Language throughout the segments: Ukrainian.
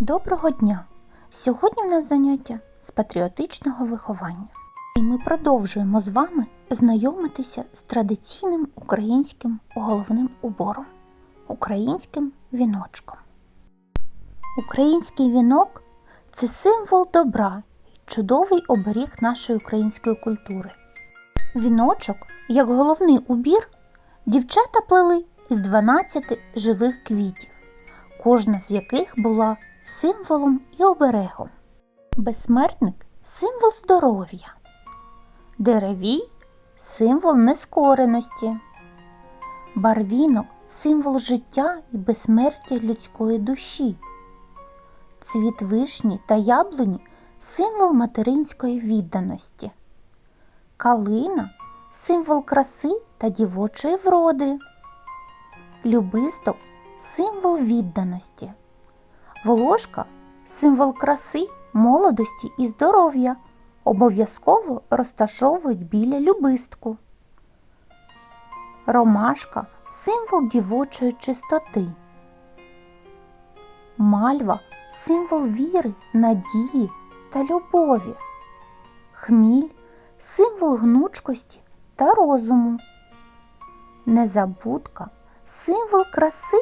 Доброго дня! Сьогодні в нас заняття з патріотичного виховання. І ми продовжуємо з вами знайомитися з традиційним українським головним убором українським віночком. Український вінок це символ добра і чудовий оберіг нашої української культури. Віночок, як головний убір, дівчата плели із 12 живих квітів, кожна з яких була символом і оберегом. Безсмертник символ здоров'я, деревій символ нескореності, барвінок символ життя і безсмертя людської душі, цвіт вишні та яблуні символ материнської відданості, калина символ краси та дівочої вроди, любисток символ відданості. Волошка символ краси, молодості і здоров'я. Обов'язково розташовують біля любистку. Ромашка символ дівочої чистоти. Мальва символ віри, надії та любові. Хміль символ гнучкості та розуму. Незабудка символ краси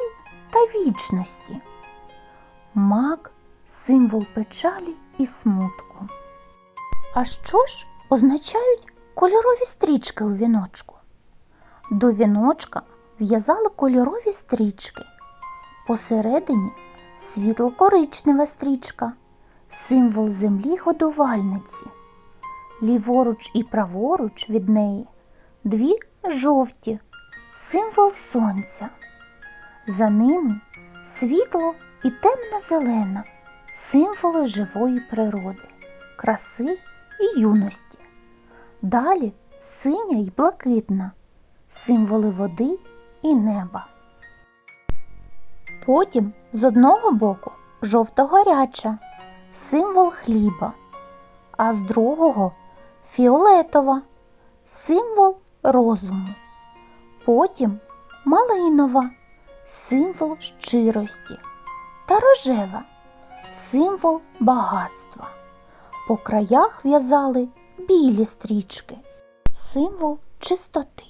та вічності. Мак символ печалі і смутку. А що ж означають кольорові стрічки у віночку? До віночка в'язали кольорові стрічки. Посередині світло-коричнева стрічка, символ землі годувальниці. Ліворуч і праворуч від неї дві жовті, символ сонця. За ними світло і темно-зелена символи живої природи, краси і юності. Далі синя й блакитна символи води і неба. Потім з одного боку жовто-гаряча символ хліба, а з другого фіолетова символ розуму. Потім малинова символ щирості та рожева символ багатства. По краях в'язали білі стрічки, символ чистоти.